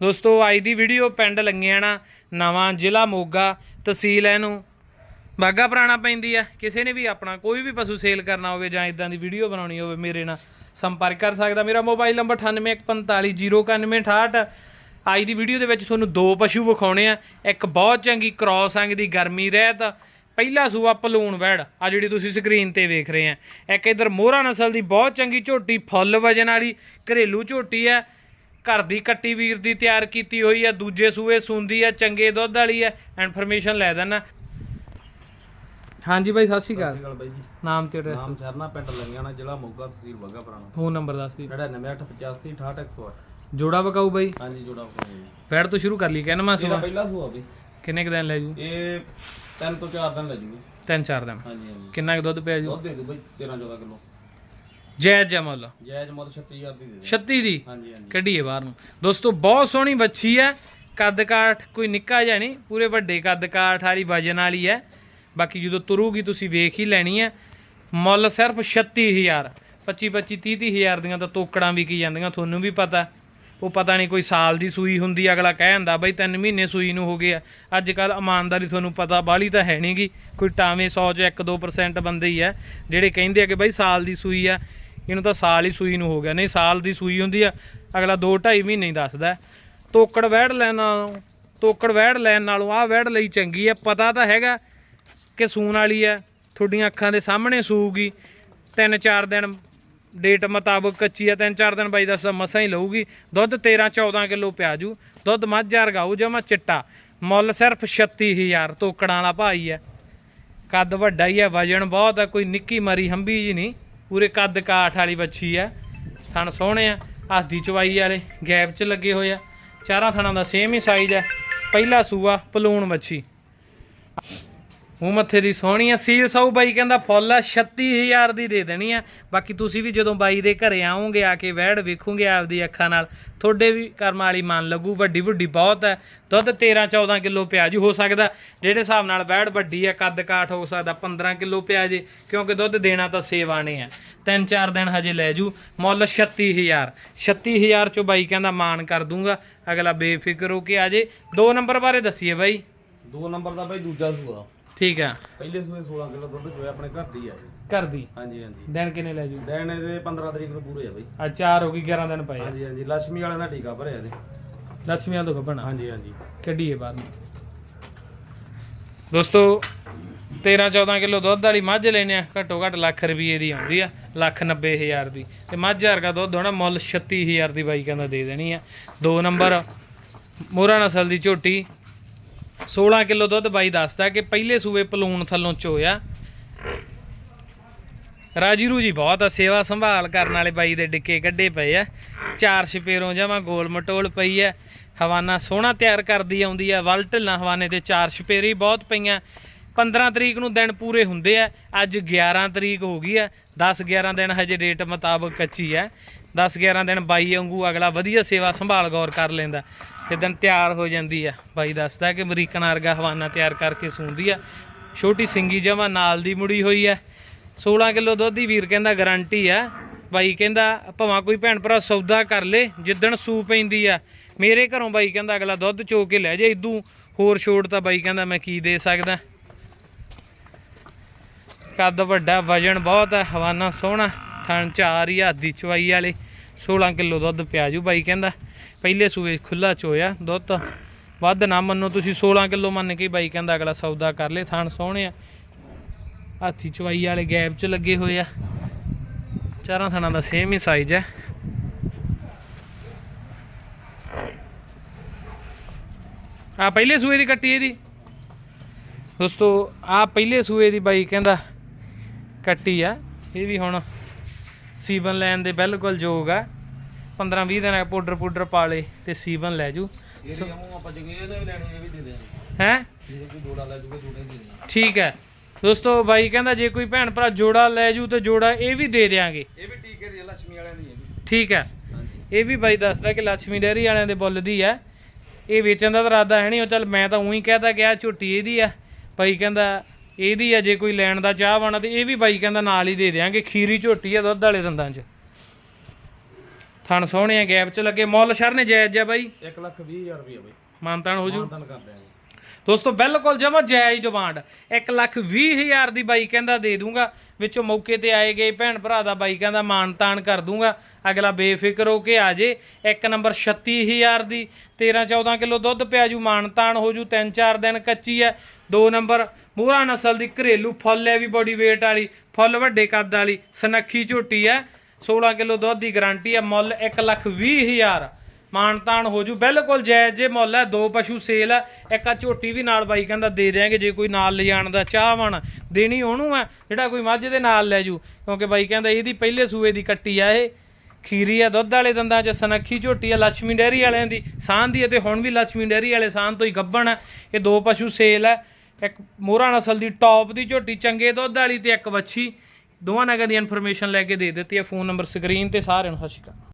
ਦੋਸਤੋ, ਅੱਜ ਦੀ ਵੀਡੀਓ ਪਿੰਡ ਲੰਗਿਆਣਾ, ਨਵਾਂ ਜ਼ਿਲ੍ਹਾ ਮੋਗਾ, ਤਹਿਸੀਲ ਇਹਨੂੰ। ਬਾਗਾ ਪੁਰਾਣਾ ਪੈਂਦੀ ਆ ਕਿਸੇ ਨੇ ਵੀ ਆਪਣਾ ਕੋਈ ਵੀ ਪਸ਼ੂ ਸੇਲ ਕਰਨਾ ਹੋਵੇ ਜਾਂ ਇਦਾਂ ਦੀ ਵੀਡੀਓ ਬਣਾਉਣੀ ਹੋਵੇ, ਮੇਰੇ ਨਾਲ ਸੰਪਰਕ ਕਰ ਸਕਦਾ। ਮੇਰਾ ਮੋਬਾਈਲ ਨੰਬਰ 9815409868 ਅੱਜ ਦੀ ਵੀਡੀਓ ਦੇ ਵਿੱਚ ਤੁਹਾਨੂੰ ਦੋ ਪਸ਼ੂ ਵਿਖਾਉਣੇ ਆ। ਇੱਕ ਬਹੁਤ ਚੰਗੀ ਕ੍ਰਾਸ ਅੰਗ ਦੀ ਗਰਮੀ ਰਹਿਤ, ਪਹਿਲਾ ਸੂਆ ਪਲੂਣ ਵੈੜ ਆ ਜਿਹੜੀ ਤੁਸੀਂ ਸਕਰੀਨ ਤੇ ਵੇਖ ਰਹੇ ਆ। ਇੱਕ ਇਧਰ ਮੋਹਰਾ ਨਸਲ ਦੀ ਬਹੁਤ ਚੰਗੀ ਝੋਟੀ, ਫੁੱਲ ਵਜਨ ਵਾਲੀ ਘਰੇਲੂ ਝੋਟੀ ਹੈ। ਘਰ ਦੀ ਕੱਟੀ ਵੀਰ ਦੀ ਤਿਆਰ ਕੀਤੀ ਹੋਈ ਆ ਦੂਜੇ ਸੂਏ ਸੁੰਦੀ ਆ ਚੰਗੇ ਦੁੱਧ ਵਾਲੀ ਆ ਇਨਫੋਰਮੇਸ਼ਨ ਲੈ ਦੇਣਾ ਹਾਂਜੀ ਬਾਈ ਸਤਿ ਸ਼੍ਰੀ ਅਕਾਲ। ਗੱਲ ਬਾਈ ਜੀ। ਨਾਮ ਤੇ ਐਡਰੈਸ ਨਾਮ ਸ਼ਰਨਾ ਪਿੰਡ ਲੰਗਿਆਣਾ ਜ਼ਿਲ੍ਹਾ ਮੋਗਾ ਤਹਿਸੀਲ ਬੱਗਾ ਪੁਰਾਣਾ। ਫੋਨ ਨੰਬਰ ਦੱਸ ਦੀ 9885 68108 ਜੋੜਾ ਬਕਾਊ ਬਾਈ। ਹਾਂਜੀ ਜੋੜਾ ਬੋਲੋ ਜੀ। ਤੋਂ ਸ਼ੁਰੂ ਕਰ ਲਈ ਕਹਿੰਦਾ ਮੈਂ ਇਹਦਾ ਸੂਆ। ਪਹਿਲਾ ਸੂਆ ਬਈ। ਕਿੰਨੇ ਕੁ ਦਿਨ ਲੈ ਜੂ? ਇਹ ਤਿੰਨ ਤੋਂ ਚਾਰ ਦਿਨ ਲੱਜੂਗੇ ਤਿੰਨ ਚਾਰ ਦਿਨ। ਹਾਂਜੀ ਹਾਂਜੀ। ਕਿੰਨਾ ਕੁ ਦੁੱਧ ਪਿਆ ਜੂ? ਦੁੱਧ ਦੇ ਦਿਓ ਬਈ 13 14 ਕਿਲੋ। ਜੈ ਜਮਲ। ਜਾਇਜ਼ ਮੁੱਲ 36000 ਦੀ ਦੇ ਦੇ। 36 ਦੀ? ਹਾਂਜੀ ਹਾਂਜੀ। ਕੱਢੀਏ ਬਾਹਰ ਨੂੰ। ਦੋਸਤੋ ਬਹੁਤ ਸੋਹਣੀ ਵੱਛੀ ਹੈ। ਕੱਦ ਕਾਠ ਕੋਈ ਨਿੱਕਾ ਜਿਹਾ ਨਹੀਂ ਪੂਰੇ ਵੱਡੇ ਕੱਦ ਕਾਠ ਵਾਲੀ ਵਜਨ ਵਾਲੀ ਹੈ। ਬਾਕੀ ਜਦੋਂ ਤੁਰੂਗੀ ਤੁਸੀਂ ਵੇਖ ਹੀ ਲੈਣੀ ਹੈ। ਮੁੱਲ ਸਿਰਫ 36000 25 25 30 30000 ਦੀਆਂ ਤਾਂ ਤੋਕੜਾਂ ਵੀ ਕੀ ਜਾਂਦੀਆਂ ਤੁਹਾਨੂੰ ਵੀ ਪਤਾ। ਉਹ ਪਤਾ ਨਹੀਂ ਕੋਈ ਸਾਲ ਦੀ ਸੂਈ ਹੁੰਦੀ ਅਗਲਾ ਕਹਿ ਜਾਂਦਾ ਬਈ 3 ਮਹੀਨੇ ਸੂਈ ਨੂੰ ਹੋ ਗਏ ਆ। ਅੱਜ ਕੱਲ ਇਮਾਨਦਾਰੀ ਤੁਹਾਨੂੰ ਪਤਾ ਬਾਹਲੀ ਤਾਂ ਹੈ ਨਹੀਂਗੀ ਕੋਈ ਟਾਵੇਂ 100 ਚ 1-2% ਬੰਦੇ ਹੀ ਆ ਜਿਹੜੇ ਕਹਿੰਦੇ ਆ ਕਿ ਬਈ ਸਾਲ ਦੀ ਸੂਈ ਆ। ਇਹਨੂੰ ਤਾਂ ਸਾਲ ਹੀ ਸੂਈ ਨੂੰ ਹੋ ਗਿਆ। ਨਹੀਂ, ਸਾਲ ਦੀ ਸੂਈ ਹੁੰਦੀ ਆ, ਅਗਲਾ 2-2.5 ਮਹੀਨੇ ਹੀ ਦੱਸਦਾ ਤੋਕੜ ਵੈੜ ਲੈਣ ਨਾਲੋਂ, ਤੋਕੜ ਵੈੜ ਲੈਣ ਨਾਲੋਂ ਆਹ ਵੈੜ ਲਈ ਚੰਗੀ ਆ। ਪਤਾ ਤਾਂ ਹੈਗਾ ਕਿ ਸੂਣ ਵਾਲੀ ਆ, ਤੁਹਾਡੀਆਂ ਅੱਖਾਂ ਦੇ ਸਾਹਮਣੇ ਸੂਗੀ ਤਿੰਨ ਚਾਰ ਦਿਨ ਡੇਟ ਮੁਤਾਬਕ ਕੱਚੀ ਆ, ਤਿੰਨ ਚਾਰ ਦਿਨ ਬਾਈ ਦੱਸਦਾ ਮਸਾਂ ਹੀ ਲਊਗੀ। ਦੁੱਧ 13 14 ਕਿਲੋ ਪਿਆਜੂ ਦੁੱਧ ਮੱਝ ਵਰਗਾਊ ਜਮਾ ਚਿੱਟਾ। ਮੁੱਲ ਸਿਰਫ 36000 ਤੋਕੜਾਂ ਵਾਲਾ ਭਾਈ ਆ। ਕੱਦ ਵੱਡਾ ਹੀ ਆ, ਵਜਨ ਬਹੁਤ ਆ, ਕੋਈ ਨਿੱਕੀ ਮਰੀ ਹੰਬੀ ਜੀ ਨਹੀਂ। ਪੂਰੇ ਕੱਦ ਕਾਠ ਵਾਲੀ ਵੱਛੀ ਆ। ਥਣ ਸੋਹਣੇ ਆ। ਹੱਥ ਦੀ ਚਵਾਈ ਵਾਲੇ ਗੈਪ 'ਚ ਲੱਗੇ ਹੋਏ ਆ। ਚਾਰਾਂ ਥਣਾਂ ਦਾ ਸੇਮ ਹੀ ਸਾਈਜ਼ ਆ। ਪਹਿਲਾ ਸੂਆ ਪਲੂਣ ਵੱਛੀ। ਮੂੰਹ ਮੱਥੇ ਦੀ ਸੋਹਣੀ ਆ, ਸੀਲ ਸਾਊ ਬਾਈ ਕਹਿੰਦਾ ਫੁੱਲ ਆ 36000 ਦੀ ਦੇ ਦੇਣੀ ਆ। ਬਾਕੀ ਤੁਸੀਂ ਵੀ ਜਦੋਂ ਬਾਈ ਦੇ ਘਰੇ ਆਓਗੇ ਆ ਕੇ ਵਹਿੜ ਵੇਖੋਗੇ ਆਪਦੀ ਅੱਖਾਂ ਨਾਲ, ਤੁਹਾਡੇ ਵੀ ਕਰਮ ਵਾਲੀ ਮਨ ਲੱਗੂ, ਵੱਡੀ ਵੱਡੀ ਬਹੁਤ ਹੈ ਦੁੱਧ 13 14 ਕਿਲੋ ਪਿਆਜੂ ਹੋ ਸਕਦਾ ਜਿਹੜੇ ਹਿਸਾਬ ਨਾਲ ਵਹਿੜ ਵੱਡੀ ਆ, ਕੱਦ ਕਾਠ ਹੋ ਸਕਦਾ 15 ਕਿਲੋ ਪਿਆਜੇ ਕਿਉਂਕਿ ਦੁੱਧ ਦੇਣਾ ਤਾਂ ਸੇਵਾ ਨੇ ਆ। ਤਿੰਨ ਚਾਰ ਦਿਨ ਹਜੇ ਲੈ ਜੂ, ਮੁੱਲ 36000 36000 ਚੋਂ ਬਾਈ ਕਹਿੰਦਾ ਮਾਨ ਕਰ ਦੂੰਗਾ, ਅਗਲਾ ਬੇਫਿਕਰ ਹੋ ਕੇ ਆ ਜੇ। ਦੋ ਨੰਬਰ ਬਾਰੇ ਦੱਸੀਏ ਬਾਈ। ਦੋ ਨੰਬਰ ਦਾ ਬਾਈ ਦੂਜਾ ਸੂਆ। ਠੀਕ ਆ। ਪਹਿਲੇ ਸੂਏ 16 ਕਿਲੋ ਦੁੱਧ ਚੋਇਆ ਆਪਣੇ ਘਰ ਦੀ ਆ। ਘਰ ਦੀ? ਹਾਂਜੀ ਹਾਂਜੀ। ਦਿਨ ਕਿੰਨੇ ਲੈ ਜੂ? ਦਿਨ ਇਹਦੇ 15 ਤਰੀਕ ਨੂੰ ਪੂਰੇ ਆ ਬਈ। ਆ ਚਾਰ ਹੋ ਗਈ 11 ਦਿਨ ਪਏ ਹਾਂਜੀ ਹਾਂਜੀ। ਲక్ష్ਮੀ ਵਾਲਿਆਂ ਦਾ ਟੀਕਾ ਭਰਿਆ ਇਹਦੇ। ਲక్ష్ਮੀਆਂ ਤੋਂ ਗੱਭਣਾ ਹਾਂਜੀ ਹਾਂਜੀ। ਕੱਢੀਏ ਬਾਹਰ ਨੂੰ ਦੋਸਤੋ 13 14 ਕਿਲੋ ਦੁੱਧ ਵਾਲੀ ਮੱਝ ਲੈਨੇ ਆ। ਘੱਟੋ ਘੱਟ ਲੱਖ ਰੁਪਏ ਦੀ ਆਉਂਦੀ ਆ। ਲੱਖ 90 ਹਜ਼ਾਰ ਦੀ। ਤੇ ਮੱਝ ਦਾ ਦੁੱਧ ਹੋਣਾ ਮੁੱਲ 36 ਹਜ਼ਾਰ ਦੀ ਬਾਈ ਕਹਿੰਦਾ ਦੇ ਦੇਣੀ ਆ। ਦੋ ਨੰਬਰ ਮੋਹਰਾ ਨਸਲ ਦੀ ਝੋਟੀ। 16 ਕਿਲੋ ਦੁੱਧ ਬਾਈ ਦੱਸਦਾ ਕਿ ਪਹਿਲੇ ਸੂਏ ਪਲੂਣ ਥੱਲੋਂ ਚੋਇਆ। ਰਾਜੀ ਰੂਜੀ ਬਹੁਤ ਆ, ਸੇਵਾ ਸੰਭਾਲ ਕਰਨ ਵਾਲੇ ਬਾਈ ਦੇ ਡਿੱਕੇ ਕੱਢੇ ਪਏ ਆ। ਚਾਰ ਛਪੇਰੋਂ ਜਮਾ ਗੋਲ ਮਟੋਲ ਪਈ ਆ। ਹਵਾਨਾ ਸੋਹਣਾ ਤਿਆਰ ਕਰਦੀ ਆਉਂਦੀ ਆ, ਵਲ ਢਿੱਲਾਂ ਹਵਾਨੇ ਤੇ ਚਾਰ ਛਪੇਰੇ ਹੀ ਬਹੁਤ ਪਈਆਂ। 15 ਤਰੀਕ ਨੂੰ ਦਿਨ ਪੂਰੇ ਹੁੰਦੇ ਆ, ਅੱਜ 11 ਤਰੀਕ ਹੋ ਗਈ ਆ। 10 11 ਦਿਨ ਹਜੇ ਡੇਟ ਮੁਤਾਬਕ ਕੱਚੀ ਆ। 10 11 ਦਿਨ ਬਾਈ ਵਾਂਗੂ ਅਗਲਾ ਵਧੀਆ ਸੇਵਾ ਸੰਭਾਲ ਗੌਰ ਕਰ ਲੈਂਦਾ। ਜਿੱਦਣ ਤਿਆਰ ਹੋ ਜਾਂਦੀ ਆ। ਬਾਈ ਦੱਸਦਾ ਕਿ ਅਮਰੀਕਨ ਵਰਗਾ ਹਵਾਨਾ ਤਿਆਰ ਕਰਕੇ ਸੂੰਦੀ ਆ। ਛੋਟੀ ਸਿੰਗੀ ਜਮਾ ਨਾਲ ਦੀ ਮੁੜੀ ਹੋਈ ਆ। 16 ਕਿਲੋ ਦੁੱਧ ਦੀ ਵੀਰ ਕਹਿੰਦਾ ਗਾਰੰਟੀ ਆ। ਬਾਈ ਕਹਿੰਦਾ, ਭਾਵੇਂ ਕੋਈ ਭੈਣ ਭਰਾ ਸੌਦਾ ਕਰ ਲੇ, ਜਿੱਦਣ ਸੂ ਪੈਂਦੀ ਆ। ਮੇਰੇ ਘਰੋਂ ਬਾਈ ਕਹਿੰਦਾ, ਅਗਲਾ ਦੁੱਧ ਚੋ ਕੇ ਲੈ ਜੇ ਇਦੂ। ਹੋਰ ਛੋੜ ਤਾਂ ਬਾਈ ਕਹਿੰਦਾ, ਮੈਂ ਕੀ ਦੇ ਸਕਦਾ? ਕੱਦ ਵੱਡਾ ਵਜਨ ਬਹੁਤ ਹੈ ਹਵਾਨਾ ਸੋਹਣਾ। ਥਣ ਚਾਰ ਹੀ ਹੱਥ ਦੀ ਚਵਾਈ ਵਾਲੇ। 16 ਕਿਲੋ ਦੁੱਧ ਪਿਆ ਜੂ ਬਾਈ ਕਹਿੰਦਾ। ਪਹਿਲੇ ਸੂਏ ਖੁੱਲਾ ਚੋਇਆ ਦੁੱਧ। ਤਾਂ ਵੱਧ ਨਾ ਮੰਨੋ ਤੁਸੀਂ 16 ਕਿਲੋ ਮੰਨ ਕੇ ਬਾਈ ਕਹਿੰਦਾ ਅਗਲਾ ਸੌਦਾ ਕਰ ਲੇ, ਥਾਣ ਸੋਹਣੇ ਆ। ਹਾਥੀ ਚਵਾਈ ਵਾਲੇ ਗੈਪ 'ਚ ਲੱਗੇ ਹੋਏ ਆ। ਚਾਰਾਂ ਥਣਾਂ ਦਾ ਸੇਮ ਹੀ ਸਾਈਜ਼ ਹੈ। ਆ ਪਹਿਲੇ ਸੂਏ ਦੀ ਕੱਟੀ ਇਹਦੀ। ਦੋਸਤੋ, ਆ ਪਹਿਲੇ ਸੂਏ ਦੀ ਬਾਈ ਕਹਿੰਦਾ ਕੱਟੀ ਆ। ਇਹ ਵੀ ਹੁਣ ਸੀਵਨ ਲੈਣ ਦੇ ਬਿਲਕੁਲ ਯੋਗ ਆ। 15 20 ਦਿਨ ਪਾਊਡਰ ਪਾਊਡਰ ਪਾ ਲੇ ਤੇ ਸੀਵਨ ਲੈ ਜੂ। ਹੈ? ਠੀਕ ਹੈ ਦੋਸਤੋ ਬਾਈ ਕਹਿੰਦਾ ਜੇ ਕੋਈ ਭੈਣ ਭਰਾ ਜੋੜਾ ਲੈ ਜੂ ਤੇ ਜੋੜਾ ਇਹ ਵੀ ਦੇ ਦੇਾਂਗੇ ਇਹ ਵੀ ਟੀਕੇ ਦੀ ਲక్ష్ਮੀ ਵਾਲਿਆਂ ਦੀ ਹੈ ਜੀ। ਠੀਕ ਹੈ ਇਹ ਵੀ ਬਾਈ ਦੱਸਦਾ ਕਿ ਲక్ష్ਮੀ ਡੇਅਰੀ ਵਾਲਿਆਂ ਦੇ ਬੁੱਲ ਦੀ ਹੈ ਇਹ ਵੇਚਣ ਦਾ ਇਰਾਦਾ ਹੈ ਨਹੀਂ ਉਹ ਚੱਲ ਮੈਂ ਤਾਂ ਉਹੀ ਕਹਿਦਾ ਗਿਆ ਝੋਟੀ ਇਹਦੀ ਆ। ਬਾਈ ਕਹਿੰਦਾ ਇਹਦੀ ਆ ਜੇ ਕੋਈ ਲੈਣ ਦਾ ਚਾਹ ਬਣਾ ਤੇ ਇਹ ਵੀ ਬਾਈ ਕਹਿੰਦਾ ਨਾਲ ਹੀ ਦੇ ਦੇਾਂਗੇ ਖੀਰੀ ਝੋਟੀ ਆ ਦੁੱਧ ਵਾਲੇ ਦੰਦਾਂ 'ਚ। ਥਣ ਸੋਹਣੇ ਆ ਗੈਪ ਚ ਲੱਗੇ। ਮੁੱਲ ਸ਼ਰ ਨੇ ਜਾਇਜ਼ ਜਾ ਬਾਈ। 1 ਲੱਖ 20 ਹਜ਼ਾਰ ਰੁਪਏ ਬਈ। ਮਾਨਤਾਨ ਹੋ ਜੂ। ਮਾਨਤਨ ਕਰਦੇ ਆਂ ਜੀ ਦੋਸਤੋ, ਬਿਲਕੁਲ ਜਮਾ ਜਾਇਜ਼ ਡਿਮਾਂਡ। 1 ਲੱਖ 20 ਹਜ਼ਾਰ ਦੀ ਬਾਈ ਕਹਿੰਦਾ ਦੇ ਦੂੰਗਾ। ਵਿੱਚੋਂ ਮੌਕੇ ਤੇ ਆਏ ਗਏ ਭੈਣ ਭਰਾ ਦਾ ਬਾਈਕਾਂ ਦਾ ਮਾਨ ਤਾਨ ਕਰ ਦੂੰਗਾ। ਅਗਲਾ ਬੇਫਿਕਰ ਹੋ ਕੇ ਆ ਜੇ। ਇੱਕ ਨੰਬਰ 36000 ਦੀ। 13 14 ਕਿਲੋ ਦੁੱਧ ਪਿਆ ਜੂ ਮਾਨ ਤਾਨ ਹੋ ਜੂ 3-4 ਦਿਨ ਕੱਚੀ ਹੈ ਦੋ ਨੰਬਰ, ਮੂਹਰਾ ਨਸਲ ਦੀ ਘਰੇਲੂ ਫੁੱਲ ਹੈ ਵੀ ਬੋਡੀ weight ਵਾਲੀ, ਫੁੱਲ ਵੱਡੇ ਕੱਦ ਵਾਲੀ, ਸਨੱਖੀ ਝੋਟੀ ਹੈ 16 ਕਿਲੋ ਦੁੱਧ ਦੀ ਗਾਰੰਟੀ ਹੈ ਮੁੱਲ 1 ਲੱਖ 20 ਹਜ਼ਾਰ। ਮਾਨਤਾਨ ਹੋ ਜੂ। ਬਿਲਕੁਲ ਜੈ ਜੇ ਮੁੱਲ ਹੈ, ਦੋ ਪਸ਼ੂ ਸੇਲ ਹੈ, ਇੱਕ ਆ ਝੋਟੀ ਵੀ ਨਾਲ ਬਾਈ ਕਹਿੰਦਾ ਦੇ ਦਿਆਂਗੇ, ਜੇ ਕੋਈ ਨਾਲ ਲਿਜਾਣ ਦਾ ਚਾਹਵਣ ਦੇਣੀ ਉਹਨੂੰ ਆ ਜਿਹੜਾ ਕੋਈ ਮੱਝ ਦੇ ਨਾਲ ਲੈ ਜੂ। ਕਿਉਂਕਿ ਬਾਈ ਕਹਿੰਦਾ ਇਹਦੀ ਪਹਿਲੇ ਸੂਏ ਦੀ ਕੱਟੀ ਆ ਇਹ। ਖੀਰੀ ਆ, ਦੁੱਧ ਵਾਲੇ ਦੰਦਾਂ 'ਚ ਸਨੱਖੀ ਝੋਟੀ ਆ ਲక్ష్ਮੀ ਡੈਰੀ ਵਾਲਿਆਂ ਦੀ ਸਾਂਝ ਦੀ ਤੇ ਹੁਣ ਵੀ ਲక్ష్ਮੀ ਡੈਰੀ ਵਾਲੇ ਸਾਂਝ ਤੋਂ ਹੀ ਗੱਬਣ ਆ। ਇਹ ਦੋ ਪਸ਼ੂ ਸੇਲ ਆ ਇੱਕ ਮੋਹਰਾ ਨਸਲ ਦੀ ਟੌਪ ਦੀ ਝੋਟੀ, ਚੰਗੇ ਦੁੱਧ ਵਾਲੀ ਤੇ ਇੱਕ ਵੱਛੀ। ਦੋਵਾਂ ਨਗਰ ਕਹਿੰਦੀ ਇਨਫੋਰਮੇਸ਼ਨ ਲੈ ਕੇ ਦੇ ਦਿੱਤੀ ਹੈ ਫੋਨ ਨੰਬਰ ਸਕਰੀਨ ਤੇ ਸਾਰਿਆਂ ਨੂੰ, ਸਤਿ ਸ਼੍ਰੀ ਅਕਾਲ।